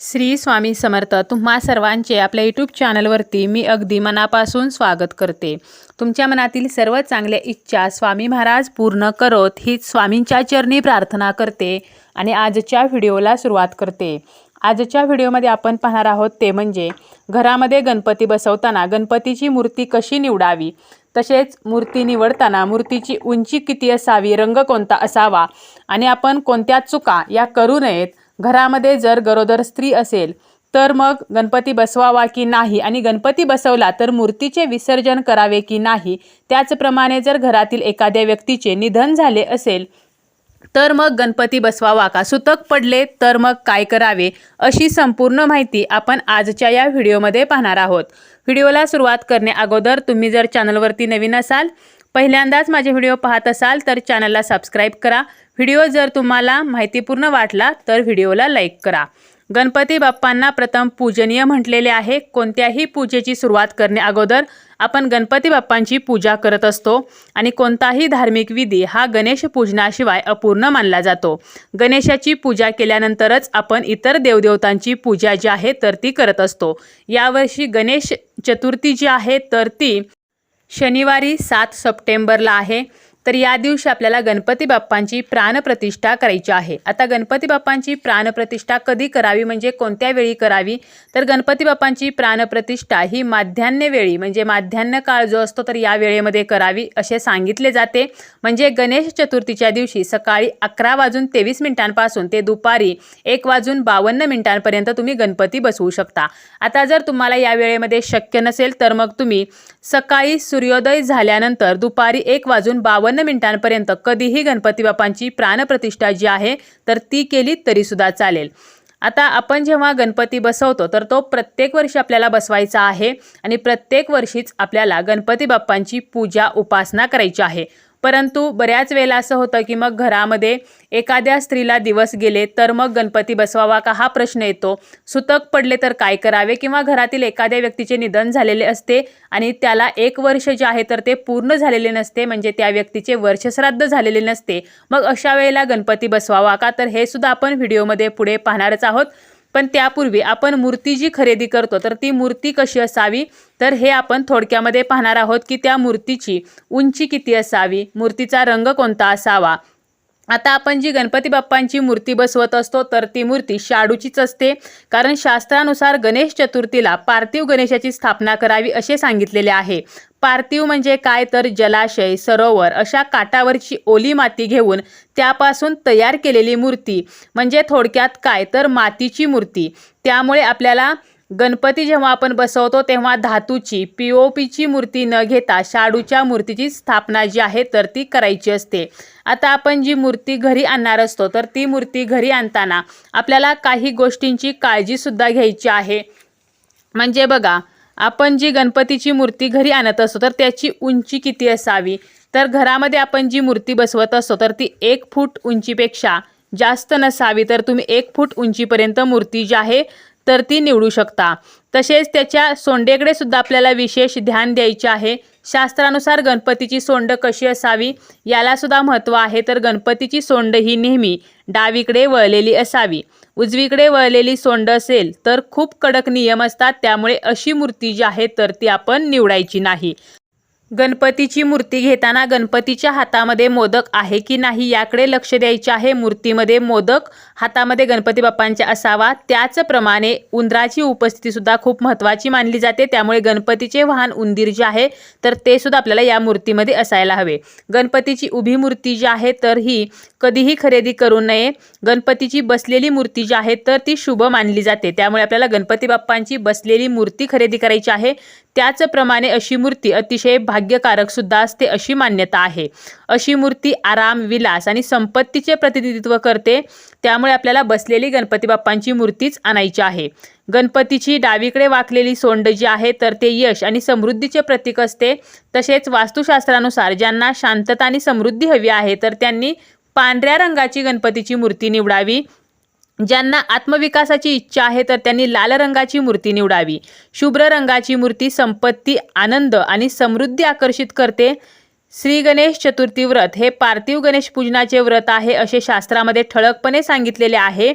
श्री स्वामी समर्थ तुम्हा सर्वांचे आपल्या यूट्यूब चॅनलवरती मी अगदी मनापासून स्वागत करते. तुमच्या मनातील सर्व चांगल्या इच्छा स्वामी महाराज पूर्ण करोत ही स्वामींच्या चरणी प्रार्थना करते आणि आजच्या व्हिडिओला सुरुवात करते. आजच्या व्हिडिओमध्ये आपण पाहणार आहोत ते म्हणजे घरामध्ये गणपती बसवताना गणपतीची मूर्ती कशी निवडावी? तसेच मूर्ती निवडताना मूर्तीची उंची किती असावी? रंग कोणता असावा? आणि आपण कोणत्या चुका या करू नयेत? घरामध्ये जर गरोदर स्त्री असेल तर मग गणपती बसवावा की नाही? आणि गणपती बसवला तर मूर्तीचे विसर्जन करावे की नाही? त्याचप्रमाणे जर घरातील एखाद्या व्यक्तीचे निधन झाले असेल तर मग गणपती बसवावा का? सुतक पडले तर मग काय करावे? अशी संपूर्ण माहिती आपण आजच्या या व्हिडिओमध्ये पाहणार आहोत. व्हिडिओला सुरुवात करणे अगोदर तुम्ही जर चॅनलवरती नवीन असाल पहिल्यांदाच माझे व्हिडिओ पाहत असाल तर चॅनलला सबस्क्राईब करा. व्हिडिओ जर तुम्हाला माहितीपूर्ण वाटला तर व्हिडिओला लाईक करा. गणपती बाप्पांना प्रथम पूजनीय म्हटलेले आहे. कोणत्याही पूजेची सुरुवात करणे अगोदर आपण गणपती बाप्पांची पूजा करत असतो आणि कोणताही धार्मिक विधी हा गणेश पूजनाशिवाय अपूर्ण मानला जातो. गणेशाची पूजा केल्यानंतरच आपण इतर देवदेवतांची पूजा जी आहे तर ती करत असतो. यावर्षी गणेश चतुर्थी जी आहे तर ती शनिवारी सात सप्टेंबरला आहे. तर या दिवशी आपल्याला गणपती बाप्पांची प्राणप्रतिष्ठा करायची आहे. आता गणपती बाप्पांची प्राणप्रतिष्ठा कधी करावी? म्हणजे कोणत्या वेळी करावी? तर गणपती बाप्पांची प्राणप्रतिष्ठा ही माध्यान्ह वेळी म्हणजे माध्यान्ह काळ जो असतो तर या वेळेमध्ये करावी असे सांगितले जाते. म्हणजे गणेश चतुर्थीच्या दिवशी सकाळी अकरा वाजून तेवीस मिनिटांपासून ते दुपारी एक वाजून बावन्न मिनिटांपर्यंत तुम्ही गणपती बसवू शकता. आता जर तुम्हाला या वेळेमध्ये शक्य नसेल तर मग तुम्ही सकाळी सूर्योदय झाल्यानंतर दुपारी एक वाजून बावन्न मिनिटांपर्यंत कधीही गणपती बाप्पांची प्राणप्रतिष्ठा जी आहे तर ती केली तरीसुद्धा चालेल. आता आपण जेव्हा गणपती बसवतो तर तो प्रत्येक वर्षी आपल्याला बसवायचा आहे आणि प्रत्येक वर्षीच आपल्याला गणपती बाप्पांची पूजा उपासना करायची आहे. परंतु बऱ्याच वेळेला असं होतं की मग घरामध्ये एखाद्या स्त्रीला दिवस गेले तर मग गणपती बसवावा का हा प्रश्न येतो? सुतक पडले तर काय करावे? किंवा घरातील एखाद्या व्यक्तीचे निधन झालेले असते आणि त्याला एक वर्ष जे आहे तर ते पूर्ण झालेले नसते म्हणजे त्या व्यक्तीचे वर्षश्राद्ध झालेले नसते. मग अशा वेळेला गणपती बसवावा का? तर हे सुद्धा आपण व्हिडिओमध्ये पुढे पाहणारच आहोत. पण त्यापूर्वी आपण मूर्ती जी खरेदी करतो तर ती मूर्ती कशी असावी? तर हे आपण थोडक्यामध्ये पाहणार आहोत की त्या मूर्तीची उंची किती असावी? मूर्तीचा रंग कोणता असावा? आता आपण जी गणपती बाप्पांची मूर्ती बसवत असतो तर ती मूर्ती शाडूचीच असते. कारण शास्त्रानुसार गणेश चतुर्थीला पार्थिव गणेशाची स्थापना करावी असे सांगितलेले आहे. पार्थिव म्हणजे काय तर जलाशय सरोवर अशा काठावरची ओली माती घेऊन त्यापासून तयार केलेली मूर्ती. म्हणजे थोडक्यात काय तर मातीची मूर्ती. त्यामुळे आपल्याला गणपती जेव्हा आपण बसवतो तेव्हा धातूची पी ओ पीची मूर्ती न घेता शाडूच्या मूर्तीची स्थापना जी आहे तर ती करायची असते. आता आपण जी मूर्ती घरी आणणार असतो तर ती मूर्ती घरी आणताना आपल्याला काही गोष्टींची काळजीसुद्धा घ्यायची आहे. म्हणजे बघा आपण जी गणपतीची मूर्ती घरी आणत असतो तर त्याची उंची किती असावी? तर घरामध्ये आपण जी मूर्ती बसवत असतो तर ती एक फूट उंचीपेक्षा जास्त नसावी. तर तुम्ही एक फूट उंचीपर्यंत मूर्ती जी आहे तर ती निवडू शकता. तसेच त्याच्या सोंडेकडे सुद्धा आपल्याला विशेष ध्यान द्यायचे आहे. शास्त्रानुसार गणपतीची सोंड कशी असावी यालासुद्धा महत्त्व आहे. तर गणपतीची सोंड ही नेहमी डावीकडे वळलेली असावी. उजवीकडे वळलेली सोंड असेल तर खूप कडक नियम असतात. त्यामुळे अशी मूर्ती जी आहे तर ती आपण निवडायची नाही. गणपतीची मूर्ती घेताना गणपतीच्या हातामध्ये मोदक आहे की नाही याकडे लक्ष द्यायचे आहे. मूर्तीमध्ये मोदक हातामध्ये गणपती बाप्पांच्या असावा. त्याचप्रमाणे उंदराची उपस्थितीसुद्धा खूप महत्त्वाची मानली जाते. त्यामुळे गणपतीचे वाहन उंदीर जे आहे तर ते सुद्धा आपल्याला या मूर्तीमध्ये असायला हवे. गणपतीची उभी मूर्ती जी आहे तर ही कधीही खरेदी करू नये. गणपतीची बसलेली मूर्ती जी आहे तर ती शुभ मानली जाते. त्यामुळे आपल्याला गणपती बाप्पांची बसलेली मूर्ती खरेदी करायची आहे. त्याचप्रमाणे अशी मूर्ती अतिशय भाग्यकारक सुद्धा असते अशी मान्यता आहे. अशी मूर्ती आराम विलास आणि संपत्तीचे प्रतिनिधित्व करते. त्यामुळे आपल्याला बसलेली गणपती बाप्पांची मूर्तीच आणायची आहे. गणपतीची डावीकडे वाकलेली सोंड जी आहे तर ते यश आणि समृद्धीचे प्रतीक असते. तसेच वास्तुशास्त्रानुसार ज्यांना शांतता आणि समृद्धी हवी आहे तर त्यांनी पांढऱ्या रंगाची गणपतीची मूर्ती निवडावी. ज्यांना आत्मविकासाची इच्छा आहे तर त्यांनी लाल रंगाची मूर्ती निवडावी. शुभ्र रंगाची मूर्ती संपत्ती आनंद आणि समृद्धी आकर्षित करते. श्री गणेश चतुर्थी व्रत हे पार्थिव गणेश पूजनाचे व्रत आहे असे शास्त्रामध्ये ठळकपणे सांगितलेले आहे.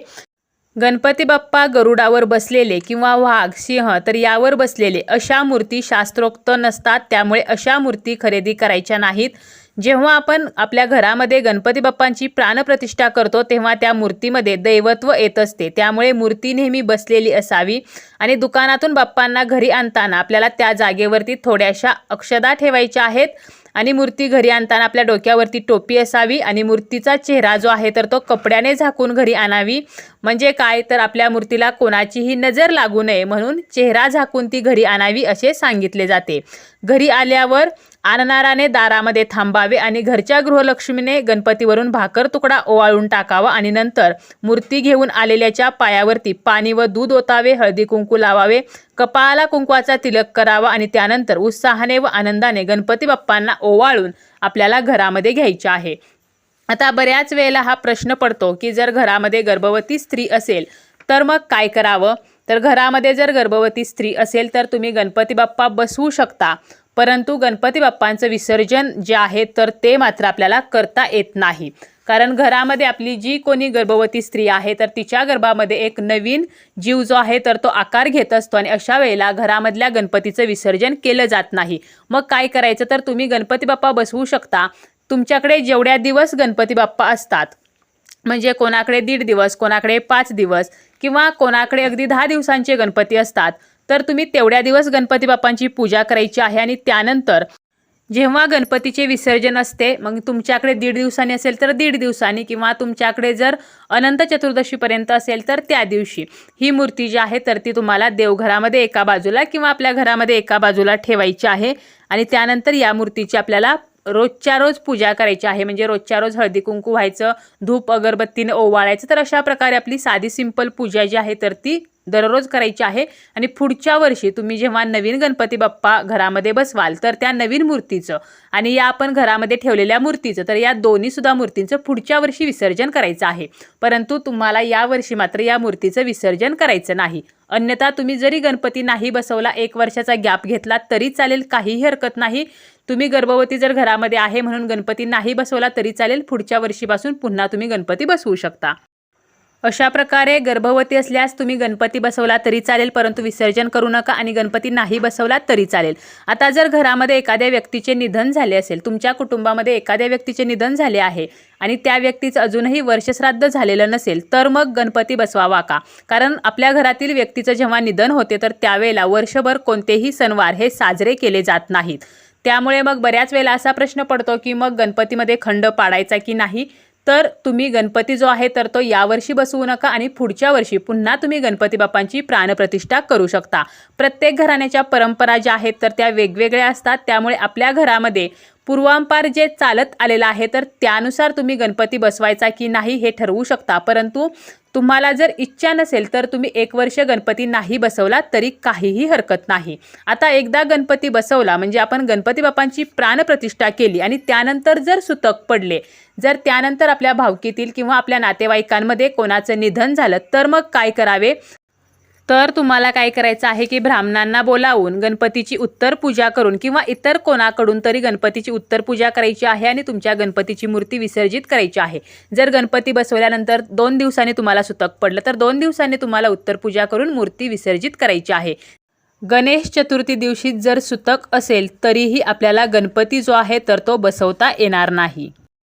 गणपती बाप्पा गरुडावर बसलेले किंवा वाघ सिंह तर यावर बसलेले अशा मूर्ती शास्त्रोक्त नसतात त्यामुळे अशा मूर्ती खरेदी करायच्या नाहीत. जेव्हा आपण आपल्या घरामध्ये गणपती बाप्पांची प्राणप्रतिष्ठा करतो तेव्हा त्या मूर्तीमध्ये दैवत्व येत असते. त्यामुळे मूर्ती नेहमी बसलेली असावी आणि दुकानातून बाप्पांना घरी आणताना आपल्याला त्या जागेवरती थोड्याशा अक्षदा ठेवायच्या आहेत आणि मूर्ती घरी आणताना आपल्या डोक्यावरती टोपी असावी आणि मूर्तीचा चेहरा जो आहे तर तो कपड्याने झाकून घरी आणावी. म्हणजे काय? तर आपल्या मूर्तीला कोणाचीही नजर लागू नये म्हणून चेहरा झाकून ती घरी आणावी असे सांगितले जाते. घरी आल्यावर आणणाराने दारामध्ये थांबावे आणि घरच्या गृहलक्ष्मीने गणपतीवरून भाकर तुकडा ओवाळून टाकावा आणि नंतर मूर्ती घेऊन आलेल्याच्या पायावरती पाणी व दूध ओतावे हळदी कुंकू लावावे कपाळाला कुंकवाचा तिलक करावा आणि त्यानंतर उत्साहाने व आनंदाने गणपती बाप्पांना ओवाळून आपल्याला घरामध्ये घ्यायचे आहे. आता बऱ्याच वेळेला हा प्रश्न पडतो की जर घरामध्ये गर्भवती स्त्री असेल तर मग काय करावं? तर घरामध्ये जर गर्भवती स्त्री असेल तर तुम्ही गणपती बाप्पा बसवू शकता. परंतु गणपती बाप्पांचं विसर्जन जे आहे तर ते मात्र आपल्याला करता येत नाही. कारण घरामध्ये आपली जी कोणी गर्भवती स्त्री आहे तर तिच्या गर्भामध्ये एक नवीन जीव जो आहे तर तो आकार घेत असतो आणि अशा वेळेला घरामधल्या गणपतीचं विसर्जन केलं जात नाही. मग काय करायचं? तर तुम्ही गणपती बाप्पा बसवू शकता. तुमच्याकडे जेवढ्या दिवस गणपती बाप्पा असतात म्हणजे कोणाकडे दीड दिवस कोणाकडे पाच दिवस किंवा कोणाकडे अगदी दहा दिवसांचे गणपती असतात तर तुम्ही तेवढ्या दिवस गणपती बाप्पांची पूजा करायची आहे आणि त्यानंतर जेव्हा गणपतीचे विसर्जन असते मग तुमच्याकडे दीड दिवसांनी असेल तर दीड दिवसांनी किंवा तुमच्याकडे जर अनंत चतुर्दशीपर्यंत असेल तर त्या दिवशी. ही मूर्ती जी आहे तर ती तुम्हाला देवघरामध्ये एका बाजूला किंवा आपल्या घरामध्ये एका बाजूला ठेवायची आहे आणि त्यानंतर या मूर्तीची आपल्याला रोजच्या रोज पूजा करायची आहे. म्हणजे रोजच्या रोज हळदी कुंकू व्हायचं धूप अगरबत्तीने ओवाळायचं तर अशा प्रकारे आपली साधी सिंपल पूजा जी आहे तर ती दररोज करायची आहे. आणि पुढच्या वर्षी तुम्ही जेव्हा नवीन गणपती बाप्पा घरामध्ये बसवाल तर त्या नवीन मूर्तीचं आणि या आपण घरामध्ये ठेवलेल्या मूर्तीचं तर या दोन्हीसुद्धा मूर्तींचं पुढच्या वर्षी विसर्जन करायचं आहे. परंतु तुम्हाला यावर्षी मात्र या मूर्तीचं विसर्जन करायचं नाही. अन्यथा तुम्ही जरी गणपती नाही बसवला एक वर्षाचा गॅप घेतला तरी चालेल काहीही हरकत नाही. तुम्ही गर्भवती जर घरामध्ये आहे म्हणून गणपती नाही बसवला तरी चालेल पुढच्या वर्षीपासून पुन्हा तुम्ही गणपती बसवू शकता. अशा प्रकारे गर्भवती असल्यास तुम्ही गणपती बसवला तरी चालेल परंतु विसर्जन करू नका आणि गणपती नाही बसवला तरी चालेल. आता जर घरामध्ये एखाद्या व्यक्तीचे निधन झाले असेल तुमच्या कुटुंबामध्ये एखाद्या व्यक्तीचे निधन झाले आहे आणि त्या व्यक्तीचं अजूनही वर्षश्राद्ध झालेलं नसेल तर मग गणपती बसवावा का? कारण आपल्या घरातील व्यक्तीचं जेव्हा निधन होते तर त्यावेळेला वर्षभर कोणतेही सणवार हे साजरे केले जात नाहीत. त्यामुळे मग बऱ्याच वेळेला असा प्रश्न पडतो की मग गणपतीमध्ये खंड पाडायचा की नाही? तर तुम्ही गणपती जो आहे तर तो यावर्षी बसवू नका आणि पुढच्या वर्षी पुन्हा तुम्ही गणपती बाप्पांची प्राणप्रतिष्ठा करू शकता. प्रत्येक घराण्याच्या परंपरा ज्या आहेत तर त्या वेगवेगळ्या असतात. त्यामुळे आपल्या घरामध्ये पूर्वांपार जे चालत आलेलं आहे तर त्यानुसार तुम्ही गणपती बसवायचा की नाही हे ठरवू शकता. परंतु तुम्हाला जर इच्छा नसेल तर तुम्ही एक वर्ष गणपती नाही बसवला तरी काहीही हरकत नाही. आता एकदा गणपती बसवला म्हणजे आपण गणपती बाप्पांची प्राणप्रतिष्ठा केली आणि त्यानंतर जर सुतक पडले जर त्यानंतर आपल्या भावकीतील किंवा आपल्या नातेवाईकांमध्ये कोणाचं निधन झालं तर मग काय करावे? तर तुम्हाला काय करायचं आहे की ब्राह्मणांना बोलावून गणपतीची उत्तर पूजा करून किंवा इतर कोणाकडून तरी गणपतीची उत्तर पूजा करायची आहे आणि तुमच्या गणपतीची मूर्ती विसर्जित करायची आहे. जर गणपती बसवल्यानंतर दोन दिवसांनी तुम्हाला सुतक पडलं तर दोन दिवसांनी तुम्हाला उत्तर पूजा करून मूर्ती विसर्जित करायची आहे. गणेश चतुर्थी दिवशी जर सुतक असेल तरीही आपल्याला गणपती जो आहे तर तो बसवता येणार नाही.